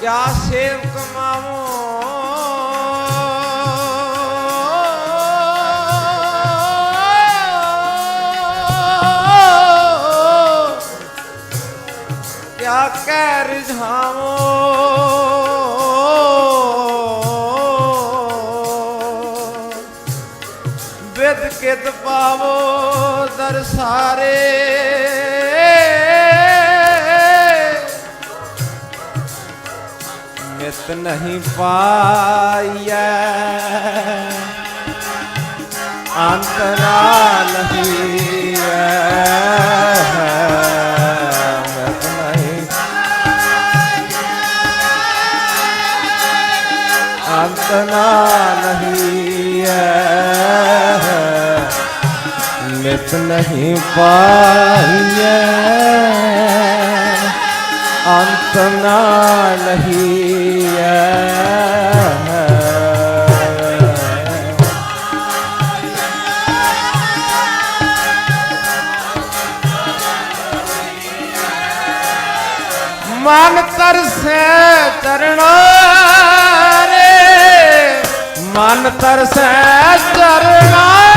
क्या सेव कमाओ। क्या कह रिझाओ वेद के पावो दर सारे। ਨਿਤ ਨਹੀਂ ਪਾਈਐ। ਅੰਤ ਨਾਲ ਹੀਐ ਨਹੀਂ ਅੰਤ ਨਾਲ ਨਹੀਂ ਪਾਈਐ। ਅੰਤ ਨਾਲ ਮਨ ਤਰਸੈ ਚਰਣਾ ਰੇ। ਮਨ ਤਰਸੈ ਚਰਣਾ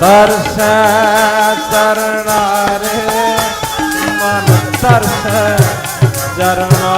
ਤਰਸੈ ਚਰਨਾ ਮਨ ਤਰਸੈ ਚਰਨਾ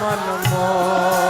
মনমোহ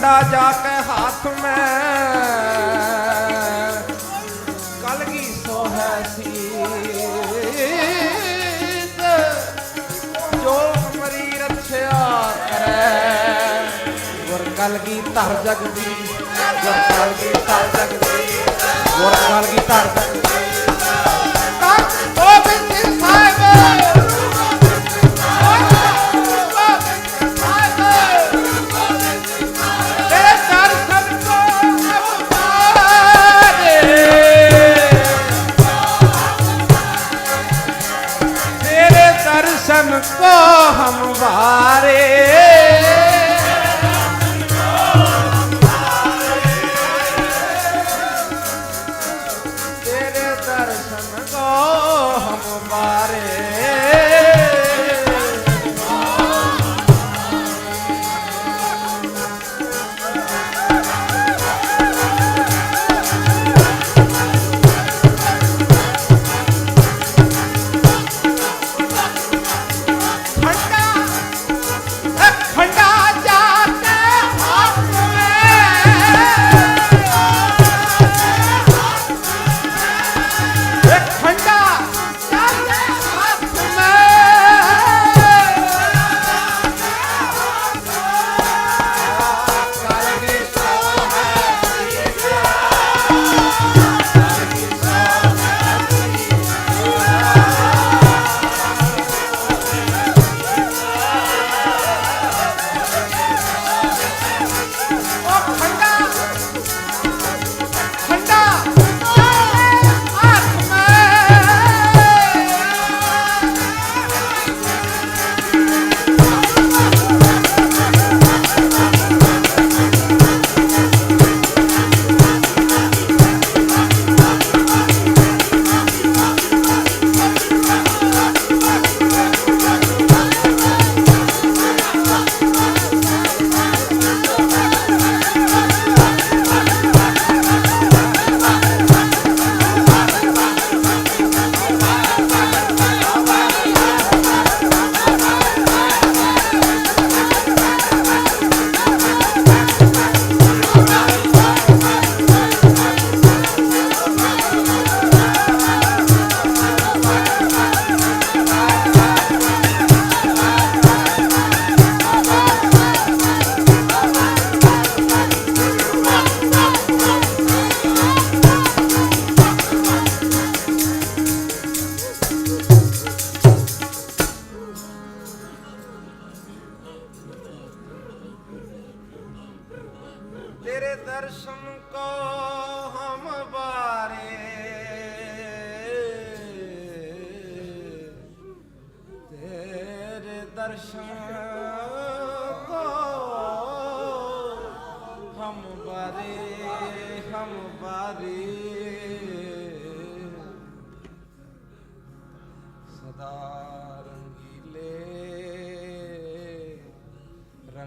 ਡੰਡਾ ਜਾ ਕੇ ਹੱਥ ਮੈਂ। ਕਲਗੀ ਸੋ ਹੈ ਸੀਤ, ਜੋ ਮਰੀ ਰੱਖਿਆ ਕਰੇ। ਗੁਰ ਕਲਗੀ ਧਰ ਜਗਦੀ, ਗੁਰ ਕਲਗੀ ਧਰ ਜਗਦੀ, ਗੁਰ ਕਲਗੀ ਧਰ ਜਗਦੀ।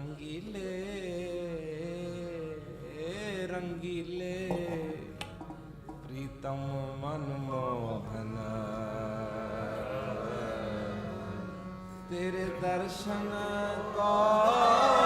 ਰੰਗੀਲੇ ਰੰਗੀਲੇ। ਪ੍ਰੀਤਮ ਮਨ ਮੋਹਨ। ਤੇਰੇ ਦਰਸ਼ਨ ਕੋ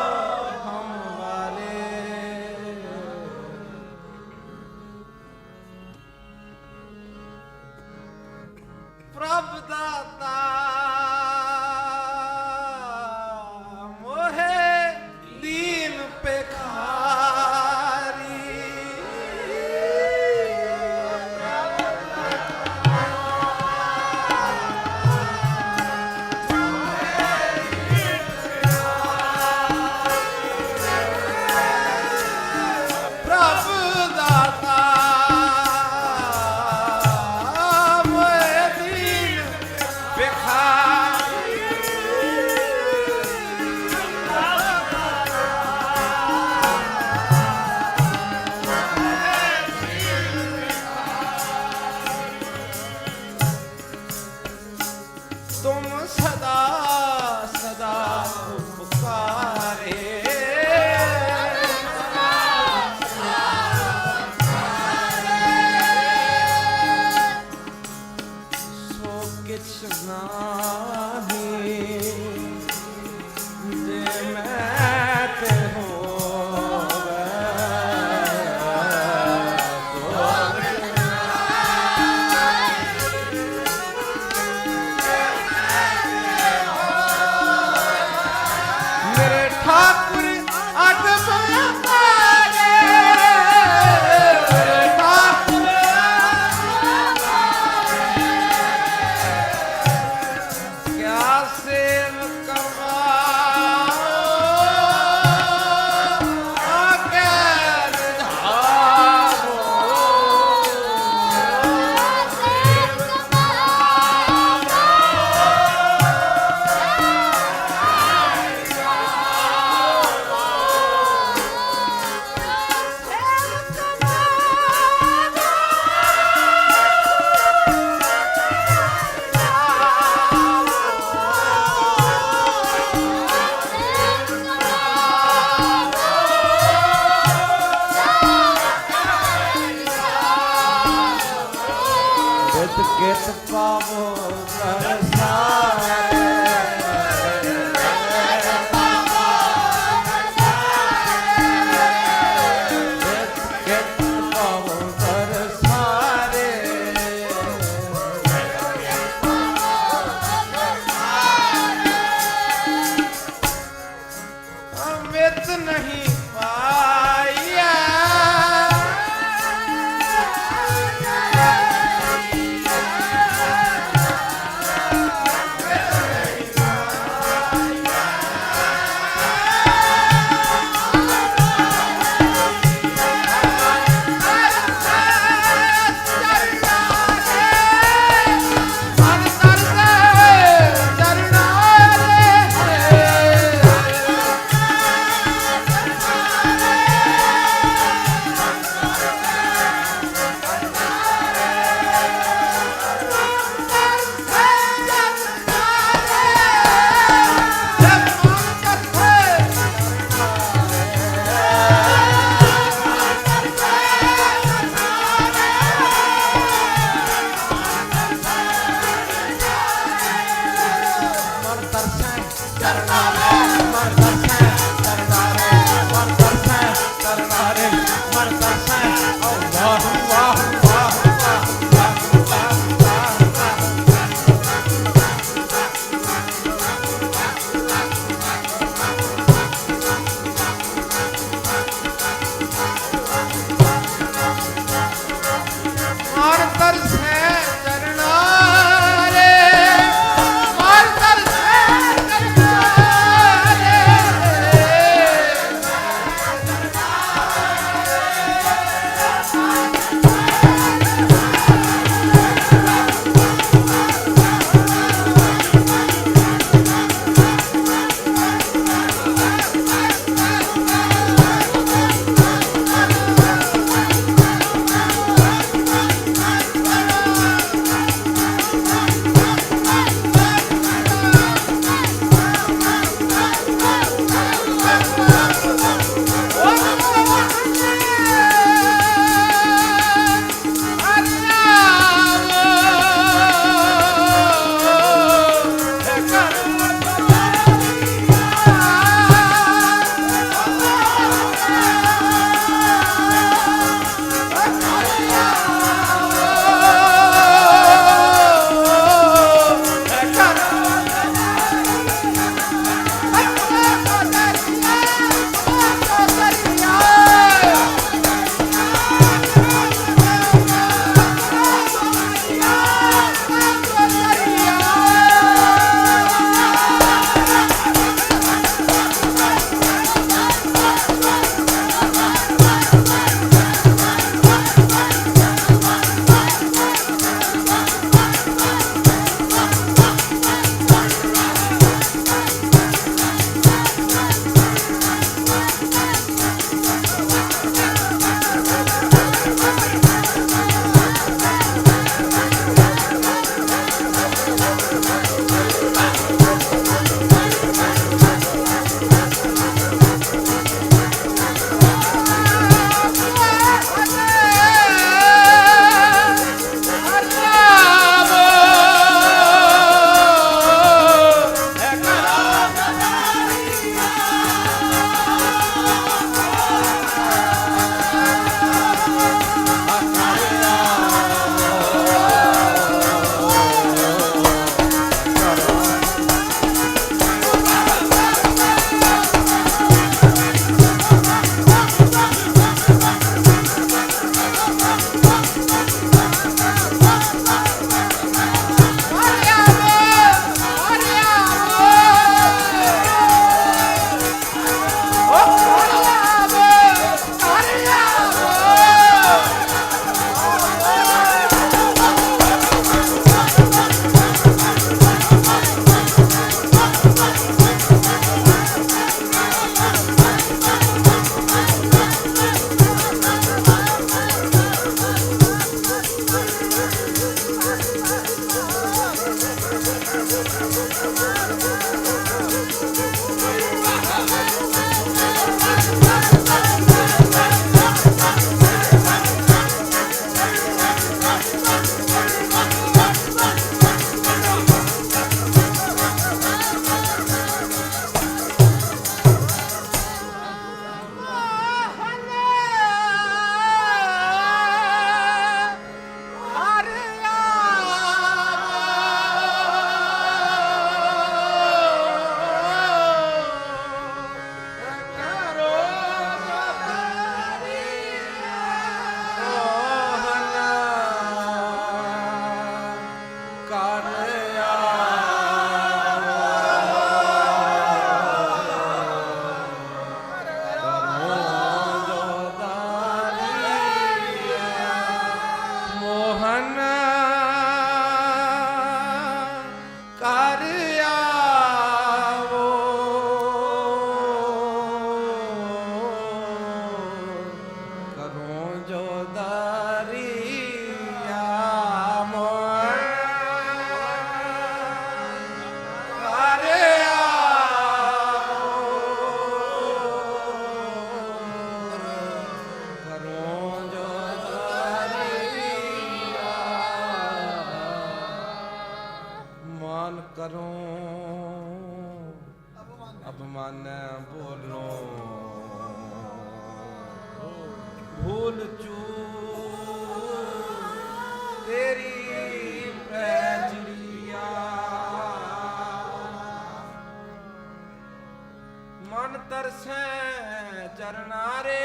ਮਨ ਤਰਸੈ ਚਰਨਾਰੇ।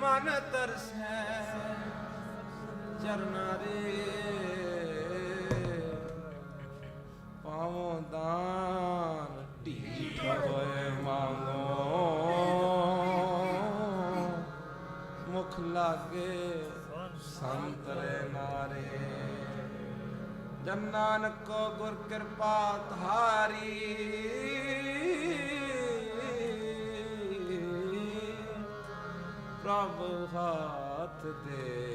ਮਨ ਤਰਸੈ ਚਰਨਾਰੇ। ਪਾਵੋਂ ਦਾਨ, ਢੀਠ ਹੋਏ ਮੰਗੋ ਮੁਖ ਲਾਗੇ ਸੰਤਰੇ ਨਾਰੇ। ਜਨ ਨਾਨਕ ਗੁਰ ਕਿਰਪਾ ਧਾਰੀ। ਪ੍ਰਭ ਹਾਥ ਦੇ।